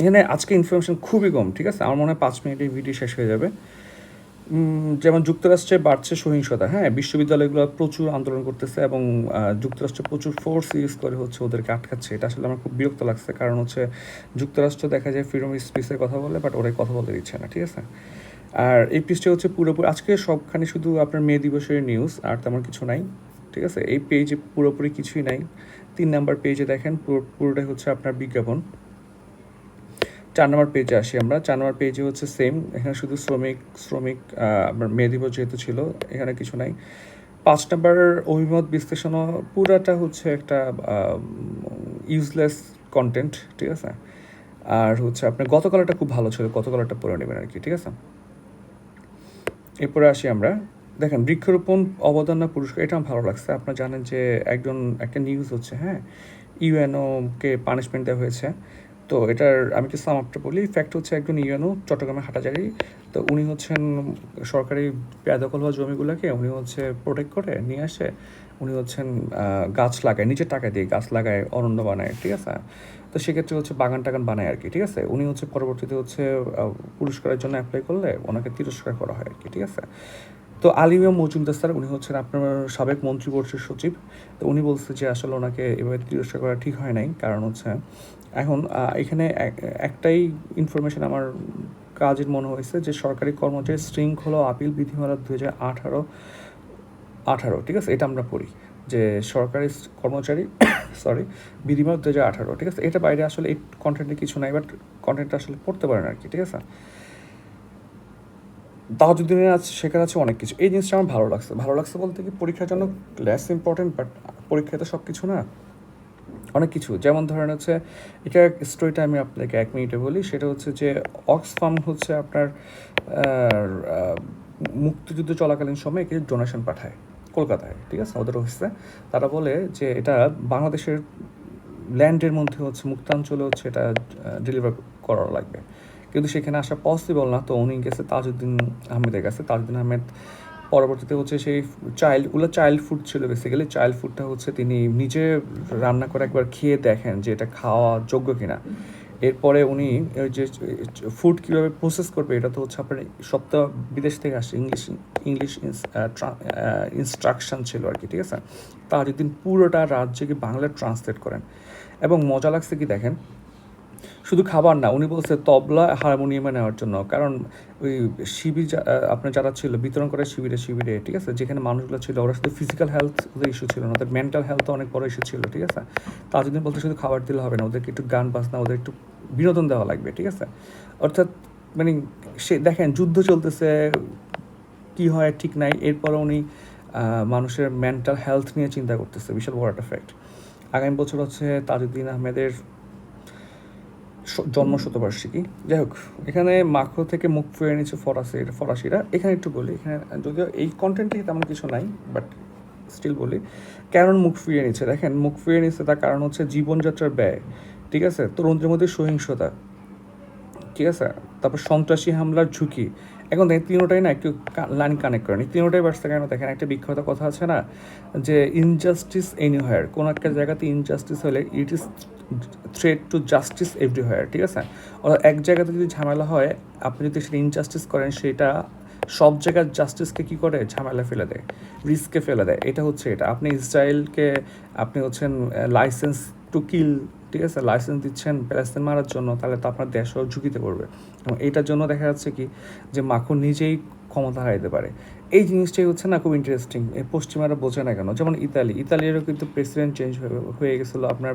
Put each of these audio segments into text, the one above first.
এখানে আজকে ইনফরমেশন খুবই কম, ঠিক আছে? আমার মনে হয় পাঁচ মিনিটে ভিডিও শেষ হয়ে যাবে। যেমন যুক্তরাষ্ট্রে বাড়ছে সহিংসতা হ্যাঁ? বিশ্ববিদ্যালয়গুলো প্রচুর আন্দোলন করতেছে এবং যুক্তরাষ্ট্র প্রচুর ফোর্স ইউজ করে হচ্ছে ওদেরকে আটকাচ্ছে। এটা আসলে আমার খুব বিরক্ত লাগছে, কারণ হচ্ছে যুক্তরাষ্ট্র দেখা যায় ফ্রিডম স্পিচের কথা বলে বাট ওরাই কথা বলতে দিচ্ছে না, ঠিক আছে? আর এই পিসটা হচ্ছে পুরোপুরি, আজকে সবখানে শুধু আপনার মে দিবসের নিউজ আর তেমন কিছু নাই, ঠিক আছে? এই পেজে পুরোপুরি কিছুই নাই। তিন নাম্বার পেজে দেখেন, পুরো, পুরোটাই হচ্ছে আপনার বিজ্ঞাপন। চার নম্বর পেজে আসি আমরা। চার নম্বর পেজে হচ্ছে সেম এখানে শুধু শ্রমিক শ্রমিক আপনার মে দিবস যেহেতু ছিল, এখানে কিছু নাই। পাঁচ নম্বর অভিমত বিশ্লেষণও পুরাটা হচ্ছে একটা ইউজলেস কন্টেন্ট ঠিক আছে? আর হচ্ছে আপনার গত কালারটা খুব ভালো ছিল গত কালারটা পরে নেবেন আর কি ঠিক আছে? এরপরে আসি আমরা। দেখেন, বৃক্ষরোপণ, অবদান না পুরস্কার, এটা আমার ভালো লাগছে। আপনারা জানেন যে একজন, একটা নিউজ হচ্ছে হ্যাঁ? ইউএনওকে পানিশমেন্ট দেওয়া হয়েছে। তো এটার আমি কিছু সামাপটা বলি ফ্যাক্ট হচ্ছে একজন ইউএনও চট্টগ্রামে হাটাজারি। তো উনি হচ্ছেন সরকারি বেদখল হওয়া জমিগুলোকে উনি হচ্ছে প্রোটেক্ট করে, নিয়ে আসে। উনি হচ্ছেন গাছ লাগায়, নিজের টাকা দিয়ে গাছ লাগায়, অরণ্য বানায়, ঠিক আছে? তো সেক্ষেত্রে হচ্ছে বাগান টাগান বানায় আর কি ঠিক আছে? উনি হচ্ছে পরবর্তীতে হচ্ছে পুরস্কারের জন্য অ্যাপ্লাই করলে ওনাকে তিরস্কার করা হয় আর কি ঠিক আছে? তো আলিমিয়া মজুমদার স্যার, উনি হচ্ছেন আপনার সাবেক মন্ত্রী সচিব। তো উনি বলছে যে আসলে ওনাকে এভাবে তিরস্কার করা ঠিক হয় নাই। কারণ হচ্ছে, এখন এখানে এক- একটাই ইনফরমেশন আমার কাজের মনে হয়েছে যে সরকারি কর্মচারী শৃঙ্খলা আপিল বিধিমালা দু হাজার আঠারো আঠারো, ঠিক আছে? এটা আমরা পড়ি। যে সরকারি কর্মচারী সরি বিধিমালা দু হাজার আঠারো, ঠিক আছে? এটা বাইরে আসলে এই কন্টেন্টে কিছু নাই বাট কন্টেন্টটা আসলে পড়তে পারেন আর কি, ঠিক আছে? তাহাজুদ্দিনের আছে শেখার আছে অনেক কিছু। এই জিনিসটা আমার ভালো লাগছে। ভালো লাগছে বলতে কি পরীক্ষার জন্য লেস ইম্পর্টেন্ট বাট পরীক্ষায় তো সব কিছু না। অনেক কিছু। যেমন ধরেন হচ্ছে, এটা স্টোরিটা আমি আপনাকে এক মিনিটে বলি, সেটা হচ্ছে যে অক্সফার্ম হচ্ছে আপনার মুক্তিযুদ্ধ চলাকালীন সময় একে ডোনেশন পাঠায় কলকাতায়, ঠিক আছে? ওদের অফিসে তারা বলে যে এটা বাংলাদেশের ল্যান্ডের মধ্যে হচ্ছে, মুক্তাঞ্চলে হচ্ছে এটা ডেলিভার করা লাগবে। কিন্তু সেখানে আসা পসিবল না। তো উনি গেছে তাজউদ্দিন আহমেদের কাছে। তাজউদ্দিন আহমেদ পরবর্তীতে হচ্ছে সেই চাইল্ডগুলো চাইল্ড ফুড ছিল বেসিক্যালি চাইল্ড ফুডটা হচ্ছে তিনি নিজে রান্না করে একবার খেয়ে দেখেন যে এটা খাওয়া যোগ্য কিনা। এরপরে উনি ওই যে ফুড কীভাবে প্রসেস করবে, এটা তো হচ্ছে আপনার সপ্তাহ বিদেশ থেকে আসে। ইংলিশ ইংলিশ ইনস্ট্রাকশন ছিল আর কি, ঠিক আছে? তাজউদ্দিন পুরোটা রাজ্যকে বাংলায় ট্রান্সলেট করেন। এবং মজা লাগছে কি দেখেন? শুধু খাবার না, উনি বলছে তবলা হারমোনিয়ামে নেওয়ার জন্য। কারণ ওই শিবির আপনার যারা ছিল, বিতরণ করে শিবিরে শিবিরে, ঠিক আছে? যেখানে মানুষগুলো ছিল, ওরা শুধু ফিজিক্যাল হেলথ ওদের ইস্যু ছিল না, ওদের মেন্টাল হেলথ অনেক বড় ইস্যু ছিল, ঠিক আছে? তা যদি বলতে শুধু খাবার দিলে হবে না, ওদেরকে একটু গান বাজনা, ওদের একটু বিনোদন দেওয়া লাগবে, ঠিক আছে? অর্থাৎ মানে সে, দেখেন, যুদ্ধ চলতেছে, কি হয় ঠিক নাই এরপরে উনি মানুষের মেন্টাল হেলথ নিয়ে চিন্তা করতেছে, বিশাল বড় একটা ফ্যাক্ট আগামী বছর হচ্ছে তাজউদ্দিন আহমেদের জন্ম শতবার্ষিকী। যাই হোক, এখানে মাখো থেকে মুখ ফিরে নিচ্ছে ফরাসির, ফরাসিরা। এখানে একটু বলি, এখানে যদিও এই কন্টেন্টে তেমন কিছু নাই বাট স্টিল বলি। কেন মুখ ফিরিয়ে নিচ্ছে দেখেন, মুখ ফিরিয়ে নিচ্ছে তার কারণ হচ্ছে জীবনযাত্রার ব্যয়, ঠিক আছে? তরুণদের মধ্যে সহিংসতা, ঠিক আছে? তারপর সন্ত্রাসী হামলার ঝুঁকি। এখন দেখেন, তিনোটাই না একটু লাইন কানেক্ট করেন। তিনোটাই বাড়ছে কেন? দেখেন, একটা বিখ্যাত কথা আছে না, যে ইনজাস্টিস এনিহায়ার কোনো একটা জায়গাতে ইনজাস্টিস হলে it is threat to justice everywhere ঠিক আছে? এক জায়গাতে যদি ঝামেলা হয়, আপনি যদি সেটা ইনজাস্টিস করেন, সেটা সব জায়গার জাস্টিসকে কী করে? ঝামেলা ফেলে দেয় রিস্কে ফেলে দেয়। এটা হচ্ছে এটা। আপনি ইসরায়েলকে, আপনি হচ্ছেন লাইসেন্স টু কিল ঠিক আছে? লাইসেন্স দিচ্ছেন প্যালেস্তাইন মারার জন্য, তাহলে তো আপনার দেশও ঝুঁকিতে পড়বে। এবং এটার জন্য দেখা যাচ্ছে কি? যে মাখন নিজেই ক্ষমতা হারাইতে পারে। এই জিনিসটাই হচ্ছে না খুব ইন্টারেস্টিং পশ্চিমারা বোঝে না কেন? যেমন ইতালি, ইতালিরও কিন্তু প্রেসিডেন্ট চেঞ্জ হয়ে গেছিল আপনার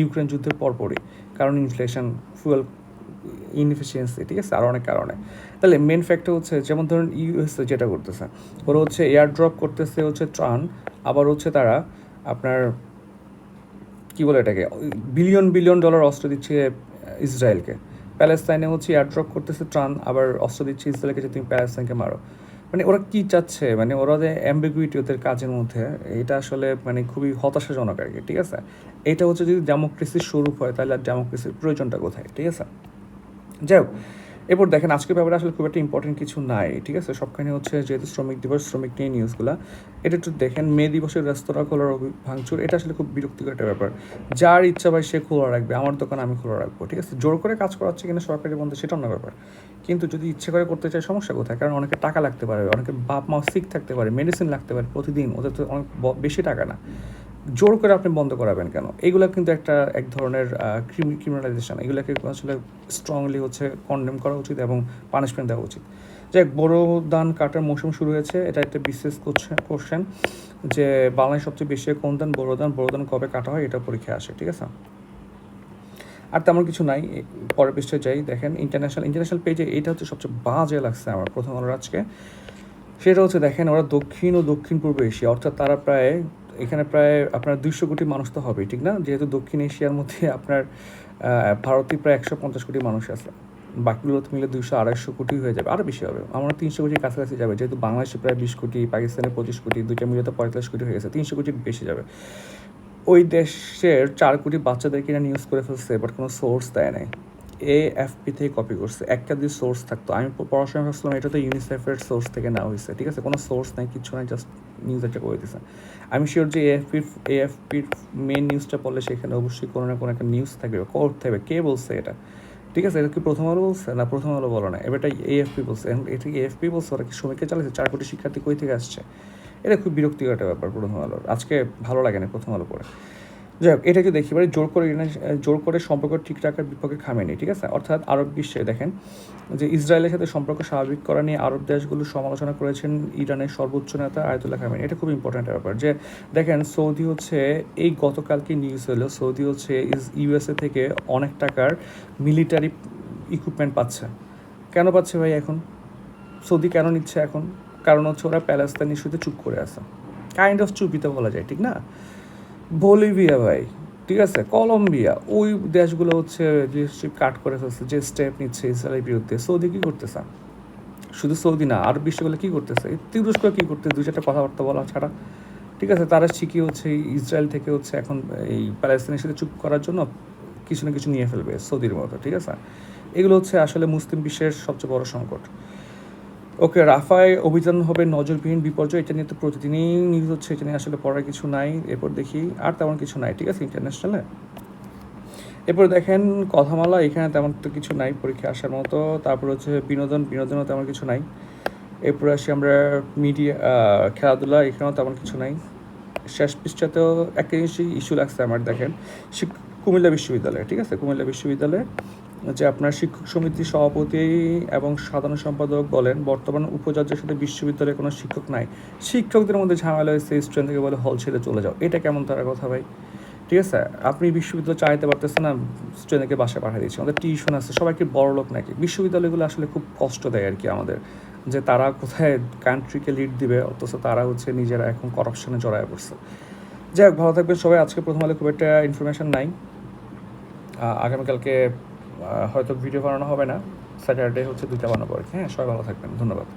ইউক্রেন যুদ্ধের পরপরই, কারণ ইনফ্লেশন ফুয়েল ইনএফিসিয়েন্সি ঠিক আছে? আরও অনেক কারণে। তাহলে মেন ফ্যাক্টর হচ্ছে, যেমন ধরুন ইউএসএ যেটা করতেছে ওরা হচ্ছে এয়ার ড্রপ করতেছে হচ্ছে ত্রাণ, আবার হচ্ছে তারা আপনার কি বলে এটাকে বিলিয়ন বিলিয়ন ডলার অস্ত্র দিচ্ছে ইসরায়েলকে। প্যালেস্তাইনে হচ্ছে এয়ারড্রপ করতেছে ট্রান আবার অস্ত্র দিচ্ছে ইসরায়েলকে যে তুমি প্যালেস্তাইনকে মারো। মানে ওরা কি চাচ্ছে? মানে ওরা যে অ্যাম্বিগুইটি ওদের কাজের মধ্যে, এটা আসলে মানে খুবই হতাশাজনক আর কি, ঠিক আছে? এটা হচ্ছে যদি ডেমোক্রেসির স্বরূপ হয়, তাহলে আর ডেমোক্রেসির প্রয়োজনটা কোথায়, ঠিক আছে? যাই হোক এরপর দেখেন, আজকের ব্যাপারে আসলে খুব একটা ইম্পর্টেন্ট কিছু নাই, ঠিক আছে? সবখানে হচ্ছে যেহেতু শ্রমিক দিবস, শ্রমিক নিয়ে নিউজগুলো, এটা একটু দেখেন, মে দিবসের রেস্তোরাঁ খোলার ভাঙচুর, এটা আসলে খুব বিরক্তিকর একটা ব্যাপার। যার ইচ্ছা ভাই সে খোলা রাখবে, আমার দোকান আমি খোলা রাখব, ঠিক আছে? জোর করে কাজ করাচ্ছে কিনা সরকারি বন্ধ সেটা অন্য ব্যাপার। কিন্তু যদি ইচ্ছে করে করতে চায়, সমস্যা কোথায়? কারণ অনেকে টাকা লাগতে পারে অনেকে বাপ মা সিক থাকতে পারে মেডিসিন লাগতে পারে প্রতিদিন, ওদের তো অনেক বেশি টাকা না। জোর করে আপনি বন্ধ করাবেন কেন? এগুলো কিন্তু একটা এক ধরনের ক্রিমিনালাইজেশন এগুলোকে আসলে স্ট্রংলি হচ্ছে কন্ডেম করা উচিত এবং পানিশমেন্ট দেওয়া উচিত। হোক, বড় ধান কাটার মৌসুম শুরু হয়েছে। এটা একটা বিশেষ কোশ্চেন যে বাংলায় সবচেয়ে বেশি কোন ধান বড় ধান বড় ধান কবে কাটা হয় এটা পরীক্ষায় আসে ঠিক আছে? আর তেমন কিছু নাই। পরের পৃষ্ঠে যাই দেখেন ইন্টারন্যাশনাল ইন্টারন্যাশনাল পেজে এটা হচ্ছে সবচেয়ে বাজে লাগছে আমার প্রথম আলোর আজকে। সেটা হচ্ছে দেখেন ওরা দক্ষিণ ও দক্ষিণ পূর্ব এশিয়া অর্থাৎ তারা প্রায় এখানে প্রায় আপনার দুইশো কোটি মানুষ তো হবেই, ঠিক না? যেহেতু দক্ষিণ এশিয়ার মধ্যে আপনার ভারতে প্রায় একশো পঞ্চাশ কোটি মানুষ আছে। বাকিগুলো মিলে দুইশো আড়াইশো কোটি হয়ে যাবে আরও বেশি হবে। আমরা তিনশো কোটির কাছাকাছি যাবে, যেহেতু বাংলাদেশে প্রায় বিশ কোটি, পাকিস্তানে পঁচিশ কোটি, দুইটা মিলে তো পঁয়তাল্লিশ কোটি হয়ে গেছে, তিনশো কোটি বেশি যাবে। ওই দেশের চার কোটি বাচ্চাদের কিনা নিউজ করে ফেলছে বাট কোনো সোর্স দেয় নাই। এ এফপি থেকে কপি করছে, একটা যদি সোর্স থাকতো, আমি পড়াশোনা করছিলাম, এটা তো ইউনিসেফের সোর্স থেকে নেওয়া হয়েছে, ঠিক আছে? কোনো সোর্স নাই কিছু নাই জাস্ট নিউজ একটা করে দিয়েছে আমি শিওর যে এএফপির এএফপির মেন নিউজটা পড়লে সেখানে অবশ্যই কোনো না কোনো একটা নিউজ থাকবে করতে থাকবে, কে বলছে এটা? ঠিক আছে, এটা কি প্রথম আলো বলছে? না, প্রথম আলো বলো না। এবারটা এএফপি বলছে। এখন এটা কি এএফপি বলছে? ওরা কি শ্রমিককে চালাচ্ছে চার কোটি শিক্ষার্থী কই থেকে আসছে? এটা খুব বিরক্তিকর একটা ব্যাপার প্রথম আলোর। আজকে ভালো লাগে না প্রথম আলো পড়ে। যাই হোক, এটা একটু দেখি, এবারে জোর করে জোর করে সম্পর্ক ঠিক রাখার বিপক্ষে খামেনি ঠিক আছে? অর্থাৎ আরব বিশ্বে দেখেন, যে ইসরায়েলের সাথে সম্পর্ক স্বাভাবিক করা নিয়ে আরব দেশগুলো সমালোচনা করেছেন ইরানের সর্বোচ্চ নেতা আয়তুল্লাহ খামেনি। এটা খুব ইম্পর্ট্যান্ট ব্যাপার। যে দেখেন, সৌদি হচ্ছে, এই গতকালকে নিউজ হলো সৌদি হচ্ছে ইউএসএ থেকে অনেক টাকার মিলিটারি ইকুইপমেন্ট পাচ্ছে। কেন পাচ্ছে ভাই এখন? সৌদি কেন নিচ্ছে এখন? কারণ হচ্ছে ওরা প্যালেস্তান ইস্যুতে চুপ করে আছে। কাইন্ড অফ চুপিতে বলা যায়, ঠিক না? বলিভিয়া ভাই, ঠিক আছে? কলম্বিয়া, ওই দেশগুলো হচ্ছে রিলেশনশিপ কাট করে ফেলছে, যে স্টেপ নিচ্ছে ইসরায়েলের বিরুদ্ধে। সৌদি কী করতেছে? শুধু সৌদি না, আরব বিশ্বগুলো কী করতেছে? তুরস্ক কী করতেছে? দুই চারটা কথাবার্তা বলা ছাড়া। ঠিক আছে, তারা শিখিয়ে হচ্ছে ইসরায়েল থেকে হচ্ছে এখন এই প্যালেস্তিনের সাথে চুপ করার জন্য কিছু না কিছু নিয়ে ফেলবে সৌদির মতো, ঠিক আছে? এগুলো হচ্ছে আসলে মুসলিম বিশ্বের সবচেয়ে বড় সংকট। ওকে, রাফায় অভিযান হবে, নজরবিহীন বিপর্যয়, এটা নিয়ে তো প্রতিদিনই নিউজ হচ্ছে, এটা নিয়ে আসলে পড়ার কিছু নাই। এরপর দেখি আর তেমন কিছু নাই, ঠিক আছে ইন্টারন্যাশনালে এরপর দেখেন, কথামালা, এখানে তেমন তো কিছু নাই, পরীক্ষা আসার মতো। তারপর হচ্ছে বিনোদন, বিনোদনও তেমন কিছু নাই। এরপর আসি আমরা মিডিয়া খেলাধুলা, এখানেও তেমন কিছু নাই। শেষ পৃষ্ঠাতেও একটা জিনিসই ইস্যু লাগছে আমার, দেখেন। কুমিল্লা বিশ্ববিদ্যালয়ে, ঠিক আছে? কুমিল্লা বিশ্ববিদ্যালয়ে যে আপনার শিক্ষক সমিতির সভাপতি এবং সাধারণ সম্পাদক বলেন, বর্তমান উপাচার্যের সাথে বিশ্ববিদ্যালয়ে কোনো শিক্ষক নাই। শিক্ষকদের মধ্যে ঝামেলা হয়েছে স্টুডেন্ট থেকে বলে হল ছেড়ে চলে যাও। এটা কেমন তারা কথা ভাই? ঠিক আছে, আপনি বিশ্ববিদ্যালয় চাইতে পারতেছেন না স্টুডেন্টকে বাসায় পাঠিয়ে দিচ্ছি আমাদের টিউশন আছে সবাইকে বড় লোক নাকি? বিশ্ববিদ্যালয়গুলো আসলে খুব কষ্ট দেয় আর কি আমাদের, যে তারা কোথায় কান্ট্রিকে লিড দিবে, অথচ তারা হচ্ছে নিজেরা এখন করাপশনে জড়ায় পড়ছে। যাই হোক, ভালো থাকবেন সবাই। আজকে প্রথম আলো খুব একটা ইনফরমেশন নাই। আগামীকালকে হয়তো ভিডিও বানানো হবে না। স্যাটারডে হচ্ছে দুইটা বানাবো আর কি। হ্যাঁ সবাই ভালো থাকবেন। ধন্যবাদ।